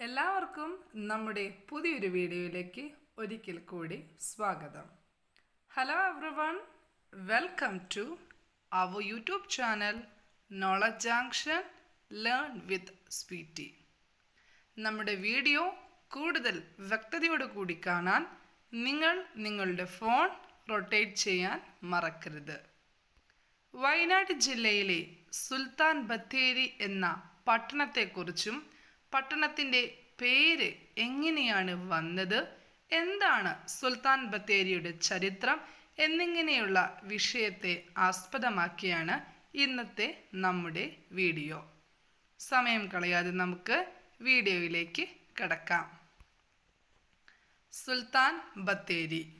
എല്ലാവർക്കും നമ്മുടെ പുതിയൊരു വീഡിയോയിലേക്ക് ഒരിക്കൽ കൂടി സ്വാഗതം. Hello everyone welcome to our YouTube channel knowledge junction learn with sweety നമ്മുടെ വീഡിയോ കൂടുതൽ വ്യക്തതയോടുകൂടി കാണാൻ നിങ്ങൾ നിങ്ങളുടെ ഫോൺ റൊട്ടേറ്റ് ചെയ്യാൻ മറക്കരുത്. വയനാട് ജില്ലയിലെ സുൽത്താൻ ബത്തേരി എന്ന പട്ടണത്തെക്കുറിച്ചും പട്ടണത്തിന്റെ പേര് എങ്ങനെയാണ് വന്നത്? എന്താണ് സുൽത്താൻ ബത്തേരിയുടെ ചരിത്രം? എന്നിങ്ങനെയുള്ള വിഷയത്തെ ആസ്പദമാക്കിയാണ് ഇന്നത്തെ നമ്മുടെ വീഡിയോ. സമയം കളയാതെ നമുക്ക് വീഡിയോയിലേക്ക് കിടക്കാം. സുൽത്താൻ ബത്തേരി.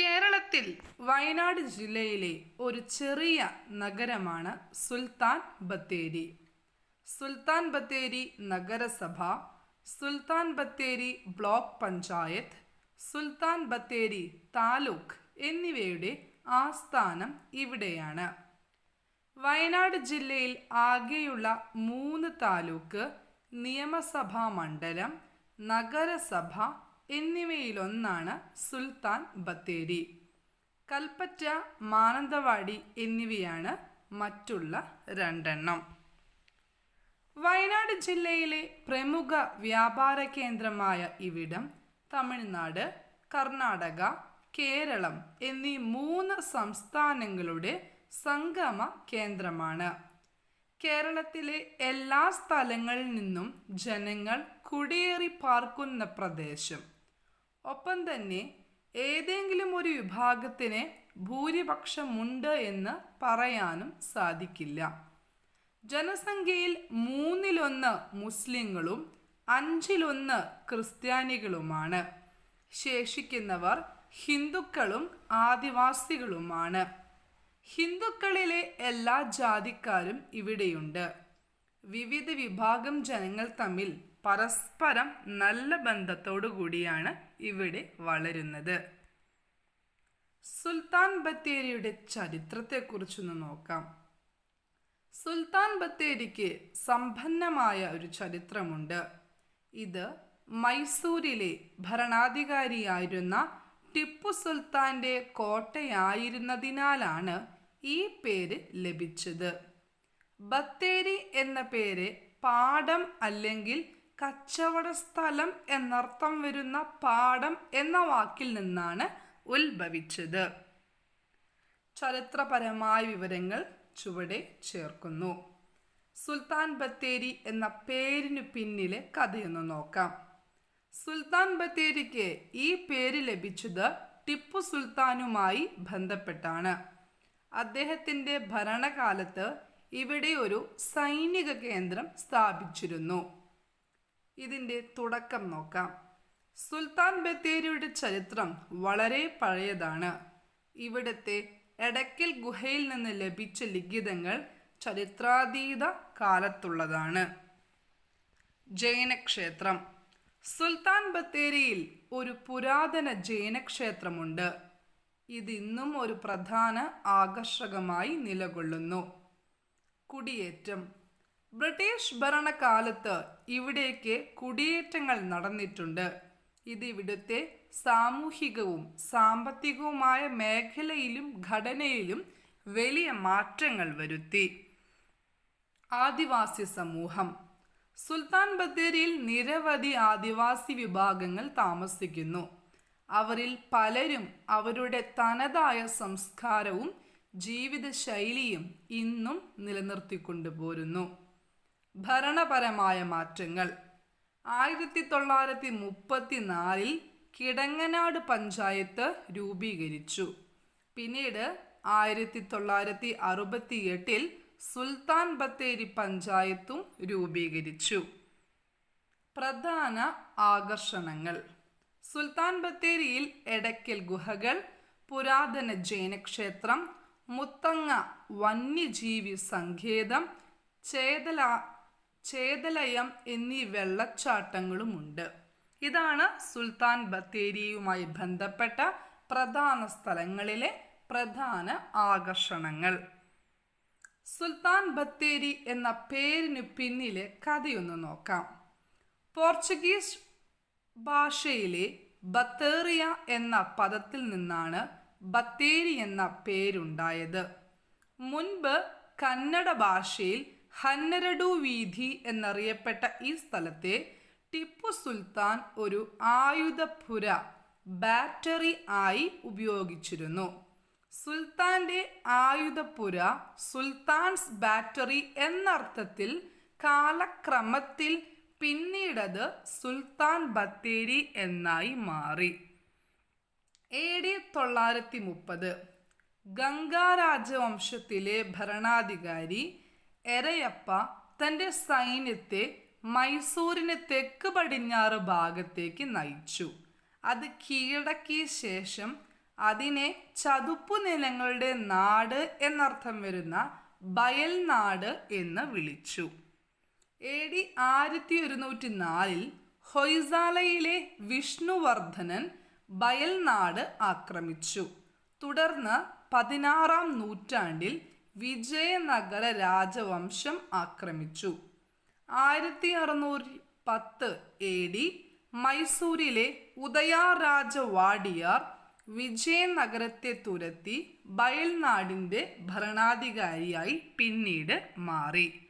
കേരളത്തിൽ വയനാട് ജില്ലയിലെ ഒരു ചെറിയ നഗരമാണ് സുൽത്താൻ ബത്തേരി. സുൽത്താൻ ബത്തേരി നഗരസഭ സുൽത്താൻ ബത്തേരി ബ്ലോക്ക് പഞ്ചായത്ത് സുൽത്താൻ ബത്തേരി താലൂക്ക് എന്നിവയുടെ ആസ്ഥാനം ഇവിടെയാണ്. വയനാട് ജില്ലയിൽ ആകെയുള്ള മൂന്ന് താലൂക്ക് നിയമസഭാ മണ്ഡലം നഗരസഭ എന്നിവയിലൊന്നാണ് സുൽത്താൻ ബത്തേരി. കൽപ്പറ്റ മാനന്തവാടി എന്നിവയാണ് മറ്റുള്ള രണ്ടെണ്ണം. വയനാട് ജില്ലയിലെ പ്രമുഖ വ്യാപാര കേന്ദ്രമായ ഇവിടം തമിഴ്നാട് കർണാടക കേരളം എന്നീ മൂന്ന് സംസ്ഥാനങ്ങളുടെ സംഗമ കേന്ദ്രമാണ്. കേരളത്തിലെ എല്ലാ സ്ഥലങ്ങളിൽ നിന്നും ജനങ്ങൾ കുടിയേറി പാർക്കുന്ന പ്രദേശം. ഒപ്പം തന്നെ ഏതെങ്കിലും ഒരു വിഭാഗത്തിന് ഭൂരിപക്ഷമുണ്ട് എന്ന് പറയാനും സാധിക്കില്ല. ജനസംഖ്യയിൽ മൂന്നിലൊന്ന് മുസ്ലിങ്ങളും അഞ്ചിലൊന്ന് ക്രിസ്ത്യാനികളുമാണ്. ശേഷിക്കുന്നവർ ഹിന്ദുക്കളും ആദിവാസികളുമാണ്. ഹിന്ദുക്കളിലെ എല്ലാ ജാതിക്കാരും ഇവിടെയുണ്ട്. വിവിധ വിഭാഗം ജനങ്ങൾ തമ്മിൽ പരസ്പരം നല്ല ബന്ധത്തോടു കൂടിയാണ് ഇവിടെ വളരുന്നത്. സുൽത്താൻ ബത്തേരിയുടെ ചരിത്രത്തെക്കുറിച്ചൊന്ന് നോക്കാം. സുൽത്താൻ ബത്തേരിക്ക് സമ്പന്നമായ ഒരു ചരിത്രമുണ്ട്. ഇത് മൈസൂരിലെ ഭരണാധികാരിയായിരുന്ന ടിപ്പു സുൽത്താന്റെ കോട്ടയായിരുന്നതിനാലാണ് ഈ പേര് ലഭിച്ചത്. ബത്തേരി എന്ന പേര് പാടം അല്ലെങ്കിൽ കച്ചവട സ്ഥലം എന്നർത്ഥം വരുന്ന പാടം എന്ന വാക്കിൽ നിന്നാണ് ഉത്ഭവിച്ചത്. ചരിത്രപരമായ വിവരങ്ങൾ ചുവടെ ചേർക്കുന്നു. സുൽത്താൻ ബത്തേരി എന്ന പേരിനു പിന്നിലെ കഥയൊന്ന് നോക്കാം. സുൽത്താൻ ബത്തേരിക്ക് ഈ പേര് ലഭിച്ചത് ടിപ്പു സുൽത്താനുമായി ബന്ധപ്പെട്ടാണ്. അദ്ദേഹത്തിന്റെ ഭരണകാലത്ത് ഇവിടെ ഒരു സൈനിക കേന്ദ്രം സ്ഥാപിച്ചിരുന്നു. ഇതിന്റെ തുടക്കം നോക്കാം. സുൽത്താൻ ബത്തേരിയുടെ ചരിത്രം വളരെ പഴയതാണ്. ഇവിടുത്തെ എടക്കൽ ഗുഹയിൽ നിന്ന് ലഭിച്ച ലിഖിതങ്ങൾ ചരിത്രാതീത കാലത്തുള്ളതാണ്. ജൈനക്ഷേത്രം. സുൽത്താൻ ബത്തേരിയിൽ ഒരു പുരാതന ജൈനക്ഷേത്രമുണ്ട്. ഇതിന്നും ഒരു പ്രധാന ആകർഷകമായി നിലകൊള്ളുന്നു. കുടിയേറ്റം. ബ്രിട്ടീഷ് ഭരണകാലത്ത് ഇവിടേക്ക് കുടിയേറ്റങ്ങൾ നടന്നിട്ടുണ്ട്. ഇത് ഇവിടുത്തെ സാമൂഹികവും സാമ്പത്തികവുമായ മേഖലയിലും ഘടനയിലും വലിയ മാറ്റങ്ങൾ വരുത്തി. ആദിവാസി സമൂഹം. സുൽത്താൻ ബത്തേരിയിൽ നിരവധി ആദിവാസി വിഭാഗങ്ങൾ താമസിക്കുന്നു. അവരിൽ പലരും അവരുടെ തനതായ സംസ്കാരവും ജീവിതശൈലിയും ഇന്നും നിലനിർത്തിക്കൊണ്ടു പോരുന്നു ഭരണപരമായ മാറ്റങ്ങൾ. ആയിരത്തി തൊള്ളായിരത്തി മുപ്പത്തി നാലിൽ കിടങ്ങനാട് പഞ്ചായത്ത് രൂപീകരിച്ചു. പിന്നീട് ആയിരത്തി തൊള്ളായിരത്തി അറുപത്തി എട്ടിൽ സുൽത്താൻ ബത്തേരി പഞ്ചായത്തും രൂപീകരിച്ചു. പ്രധാന ആകർഷണങ്ങൾ. സുൽത്താൻ ബത്തേരിയിൽ എടക്കൽ ഗുഹകൾ പുരാതന ജൈനക്ഷേത്രം മുത്തങ്ങ വന്യജീവി സങ്കേതം ചേതല ചേതലയം എന്നീ വെള്ളച്ചാട്ടങ്ങളുമുണ്ട്. ഇതാണ് സുൽത്താൻ ബത്തേരിയുമായി ബന്ധപ്പെട്ട പ്രധാന സ്ഥലങ്ങളിലെ പ്രധാന ആകർഷണങ്ങൾ. സുൽത്താൻ ബത്തേരി എന്ന പേരിനു പിന്നിലെ കഥയൊന്ന് നോക്കാം. പോർച്ചുഗീസ് ഭാഷയിലെ ബത്തേറിയ എന്ന പദത്തിൽ നിന്നാണ് ബത്തേരി എന്ന പേരുണ്ടായത്. മുൻപ് കന്നഡ ഭാഷയിൽ ഹന്നരഡു വീഥി എന്നറിയപ്പെട്ട ഈ സ്ഥലത്തെ ടിപ്പു സുൽത്താൻ ഒരു ആയുധപുര ബാറ്ററി ആയി ഉപയോഗിച്ചിരുന്നു. സുൽത്താന്റെ ആയുധപുര സുൽത്താൻസ് ബാറ്ററി എന്നർത്ഥത്തിൽ കാലക്രമത്തിൽ പിന്നീടത് സുൽത്താൻ ബത്തേരി എന്നായി മാറി. എ ഡി തൊള്ളായിരത്തി മുപ്പത്. ഗംഗാ രാജവംശത്തിലെ ഭരണാധികാരി എരയപ്പ തന്റെ സൈന്യത്തെ മൈസൂരിന് തെക്ക് പടിഞ്ഞാറ് ഭാഗത്തേക്ക് നയിച്ചു. അത് കീഴടക്കിയ ശേഷം അതിനെ ചതുപ്പു നിലങ്ങളുടെ നാട് എന്നർത്ഥം വരുന്ന ബയൽനാട് എന്ന് വിളിച്ചു. എ ഡി ആയിരത്തി ഒരുന്നൂറ്റി നാലിൽ ഹൊയ്സാലയിലെ വിഷ്ണുവർദ്ധനൻ ബയൽനാട് ആക്രമിച്ചു. തുടർന്ന് പതിനാറാം നൂറ്റാണ്ടിൽ വിജയനഗര രാജവംശം ആക്രമിച്ചു. ആയിരത്തി അറുന്നൂറ്റി പത്ത് എ ഡി മൈസൂരിലെ ഉദയാരാജ വാഡിയാർ വിജയനഗരത്തെ തുരത്തി ബയൽനാടിന്റെ ഭരണാധികാരിയായി പിന്നീട് മാറി.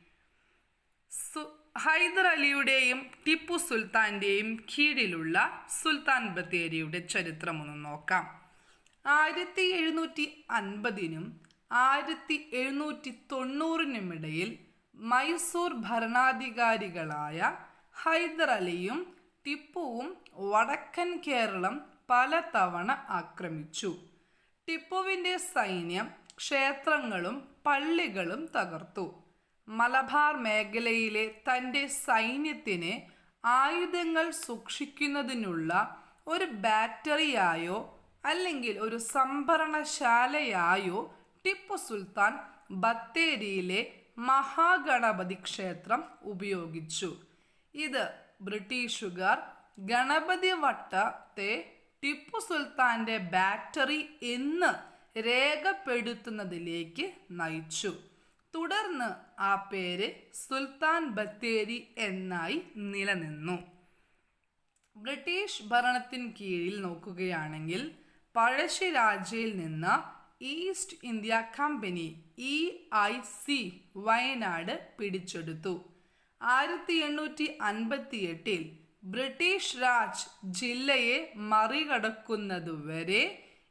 സു ഹൈദർ അലിയുടെയും ടിപ്പു സുൽത്താന്റെയും കീഴിലുള്ള സുൽത്താൻ ബത്തേരിയുടെ ചരിത്രം ഒന്ന് നോക്കാം. ആയിരത്തി എഴുന്നൂറ്റി അൻപതിനും ആയിരത്തി എഴുന്നൂറ്റി തൊണ്ണൂറിനുമിടയിൽ മൈസൂർ ഭരണാധികാരികളായ ഹൈദർ അലിയും ടിപ്പുവും വടക്കൻ കേരളം പലതവണ ആക്രമിച്ചു. ടിപ്പുവിന്റെ സൈന്യം ക്ഷേത്രങ്ങളും പള്ളികളും തകർത്തു. മലബാർ മേഖലയിലെ തന്റെ സൈന്യത്തിന് ആയുധങ്ങൾ സൂക്ഷിക്കുന്നതിനുള്ള ഒരു ബാറ്ററിയായോ അല്ലെങ്കിൽ ഒരു സംഭരണശാലയായോ ടിപ്പു സുൽത്താൻ ബത്തേരിയിലെ മഹാഗണപതി ക്ഷേത്രം ഉപയോഗിച്ചു. ഇത് ബ്രിട്ടീഷുകാർ ഗണപതി വട്ടത്തെ ടിപ്പു സുൽത്താന്റെ ബാറ്ററി എന്ന് രേഖപ്പെടുത്തുന്നതിലേക്ക് നയിച്ചു. തുടർന്ന് ആ പേര് സുൽത്താൻ ബത്തേരി എന്നായി നിലനിന്നു. ബ്രിട്ടീഷ് ഭരണത്തിന് കീഴിൽ നോക്കുകയാണെങ്കിൽ പഴശ്ശിരാജയിൽ നിന്ന് east India company E I C Wayanad പിടിച്ചെടുത്തു. ആയിരത്തി എണ്ണൂറ്റി അൻപത്തി എട്ടിൽ ബ്രിട്ടീഷ് രാജ് ജില്ലയെ മറികടക്കുന്നതുവരെ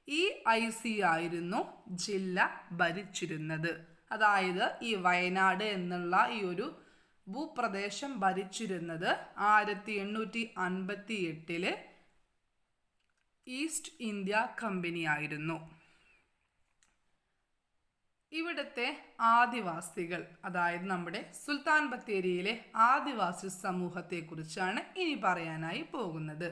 ഇ ഐ സി ആയിരുന്നു ജില്ല ഭരിച്ചിരുന്നത്. അതായത് ഈ വയനാട് എന്നുള്ള ഈ ഒരു ഭൂപ്രദേശം ഭരിച്ചിരുന്നത് ആയിരത്തി എണ്ണൂറ്റി അൻപത്തി എട്ടിൽ ഈസ്റ്റ് ഇന്ത്യ കമ്പനി ആയിരുന്നു. ഇവിടുത്തെ ആദിവാസികൾ അതായത് നമ്മുടെ സുൽത്താൻ ബത്തേരിയിലെ ആദിവാസി സമൂഹത്തെക്കുറിച്ചാണ് ഇനി പറയാനായി പോകുന്നത്.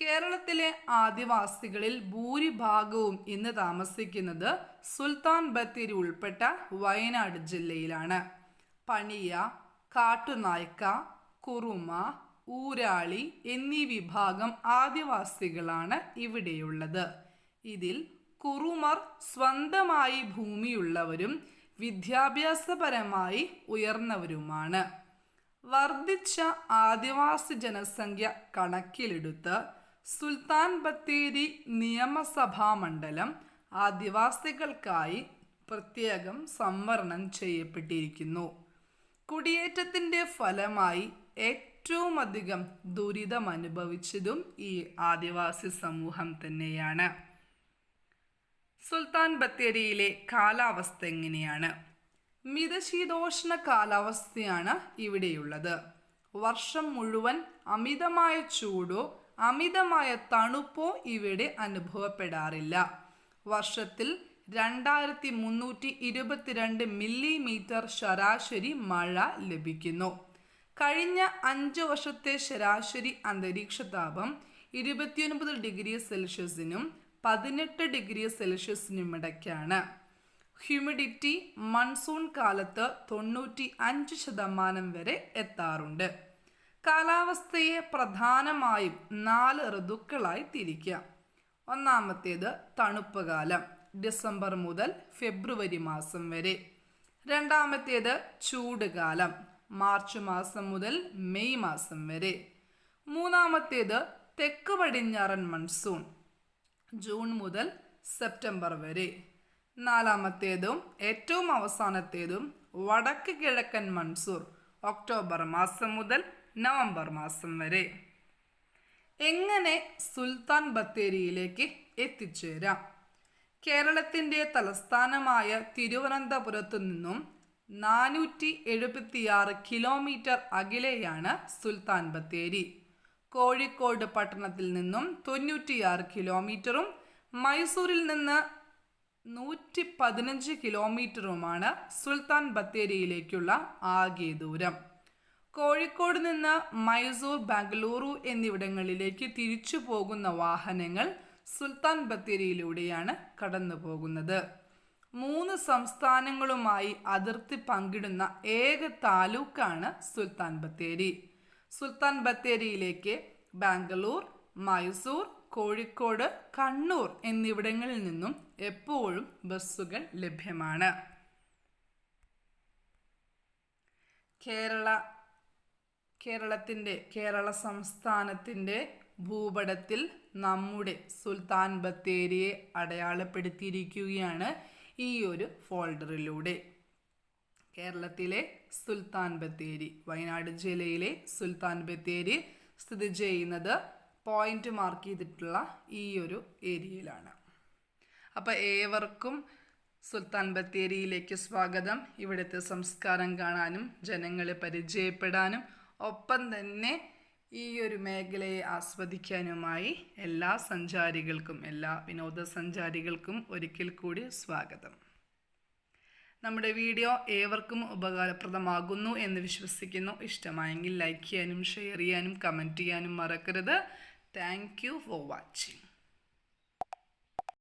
കേരളത്തിലെ ആദിവാസികളിൽ ഭൂരിഭാഗവും ഇന്ന് താമസിക്കുന്നത് സുൽത്താൻ ബത്തേരി ഉൾപ്പെട്ട വയനാട് ജില്ലയിലാണ്. പണിയ കാട്ടുനായ്ക്ക കുറുമ ഊരാളി എന്നീ വിഭാഗം ആദിവാസികളാണ് ഇവിടെയുള്ളത്. ഇതിൽ കുറുമർ സ്വന്തമായി ഭൂമിയുള്ളവരും വിദ്യാഭ്യാസപരമായി ഉയർന്നവരുമാണ്. വർദ്ധിച്ച ആദിവാസി ജനസംഖ്യ കണക്കിലെടുത്ത് സുൽത്താൻ ബത്തേരി നിയമസഭാ മണ്ഡലം ആദിവാസികൾക്കായി പ്രത്യേകം സംവരണം ചെയ്യപ്പെട്ടിരിക്കുന്നു. കുടിയേറ്റത്തിന്റെ ഫലമായി ഏറ്റവും അധികം ദുരിതം അനുഭവിച്ചതും ഈ ആദിവാസി സമൂഹം തന്നെയാണ്. സുൽത്താൻ ബത്തേരിയിലെ കാലാവസ്ഥ എങ്ങനെയാണ്? മിതശീതോഷ്ണ കാലാവസ്ഥയാണ് ഇവിടെയുള്ളത്. വർഷം മുഴുവൻ അമിതമായ ചൂടോ അമിതമായ തണുപ്പോ ഇവിടെ അനുഭവപ്പെടാറില്ല. വർഷത്തിൽ രണ്ടായിരത്തി മുന്നൂറ്റി ഇരുപത്തിരണ്ട് മില്ലിമീറ്റർ ശരാശരി മഴ ലഭിക്കുന്നു. കഴിഞ്ഞ അഞ്ച് വർഷത്തെ ശരാശരി അന്തരീക്ഷ താപം ഇരുപത്തിയൊൻപത് ഡിഗ്രി സെൽഷ്യസിനും പതിനെട്ട് ഡിഗ്രി സെൽഷ്യസിനും ഇടയ്ക്കാണ്. ഹ്യൂമിഡിറ്റി മൺസൂൺ കാലത്ത് തൊണ്ണൂറ്റി അഞ്ച് ശതമാനം വരെ എത്താറുണ്ട്. കാലാവസ്ഥയെ പ്രധാനമായും നാല് ഋതുക്കളായി തിരിക്കാം. ഒന്നാമത്തേത് തണുപ്പ് കാലം ഡിസംബർ മുതൽ ഫെബ്രുവരി മാസം വരെ. രണ്ടാമത്തേത് ചൂട് കാലം മാർച്ച് മാസം മുതൽ മെയ് മാസം വരെ. മൂന്നാമത്തേത് തെക്ക് പടിഞ്ഞാറൻ മൺസൂൺ ജൂൺ മുതൽ സെപ്റ്റംബർ വരെ. നാലാമത്തേതും ഏറ്റവും അവസാനത്തേതും വടക്ക് കിഴക്കൻ മൺസൂർ ഒക്ടോബർ മാസം മുതൽ നവംബർ മാസം വരെ. എങ്ങനെ സുൽത്താൻ ബത്തേരിയിലേക്ക് എത്തിച്ചേരാം? കേരളത്തിന്റെ തലസ്ഥാനമായ തിരുവനന്തപുരത്തു നിന്നും നാനൂറ്റി എഴുപത്തിയാറ് കിലോമീറ്റർ അകലെയാണ് സുൽത്താൻ ബത്തേരി. കോഴിക്കോട് പട്ടണത്തിൽ നിന്നും തൊണ്ണൂറ്റിയാറ് കിലോമീറ്ററും മൈസൂരിൽ നിന്ന് നൂറ്റി പതിനഞ്ച് കിലോമീറ്ററുമാണ് സുൽത്താൻ ബത്തേരിയിലേക്കുള്ള ആകെ ദൂരം. കോഴിക്കോട് നിന്ന് മൈസൂർ ബാംഗ്ലൂരു എന്നിവിടങ്ങളിലേക്ക് തിരിച്ചു പോകുന്ന വാഹനങ്ങൾ സുൽത്താൻ ബത്തേരിയിലൂടെയാണ് കടന്നു പോകുന്നത്. മൂന്ന് സംസ്ഥാനങ്ങളുമായി അതിർത്തി പങ്കിടുന്ന ഏക താലൂക്കാണ് സുൽത്താൻ ബത്തേരി. സുൽത്താൻ ബത്തേരിയിലേക്ക് ബാംഗ്ലൂർ മൈസൂർ കോഴിക്കോട് കണ്ണൂർ എന്നിവിടങ്ങളിൽ നിന്നും എപ്പോഴും ബസ്സുകൾ ലഭ്യമാണ്. കേരള കേരളത്തിന്റെ കേരള സംസ്ഥാനത്തിന്റെ ഭൂപടത്തിൽ നമ്മുടെ സുൽത്താൻ ബത്തേരിയെ അടയാളപ്പെടുത്തിയിരിക്കുകയാണ് ഈ ഒരു ഫോൾഡറിലൂടെ. കേരളത്തിലെ സുൽത്താൻ ബത്തേരി വയനാട് ജില്ലയിലെ സുൽത്താൻ ബത്തേരി സ്ഥിതി ചെയ്യുന്നത് പോയിന്റ് മാർക്ക് ചെയ്തിട്ടുള്ള ഈ ഒരു ഏരിയയിലാണ്. അപ്പോൾ ഏവർക്കും സുൽത്താൻ ബത്തേരിയിലേക്ക് സ്വാഗതം. ഇവിടുത്തെ സംസ്കാരം കാണാനും ജനങ്ങളെ പരിചയപ്പെടാനും ഒപ്പം തന്നെ ഈ ഒരു മേഖലയെ ആസ്വദിക്കാനുമായി എല്ലാ സഞ്ചാരികൾക്കും എല്ലാ വിനോദസഞ്ചാരികൾക്കും ഒരിക്കൽ കൂടി സ്വാഗതം. നമ്മുടെ വീഡിയോ ഏവർക്കും ഉപകാരപ്രദമാകുന്നു എന്ന് വിശ്വസിക്കുന്നു. ഇഷ്ടമായെങ്കിൽ ലൈക്ക് ചെയ്യാനും ഷെയർ ചെയ്യാനും കമന്റ് ചെയ്യാനും മറക്കരുത്. Thank you for watching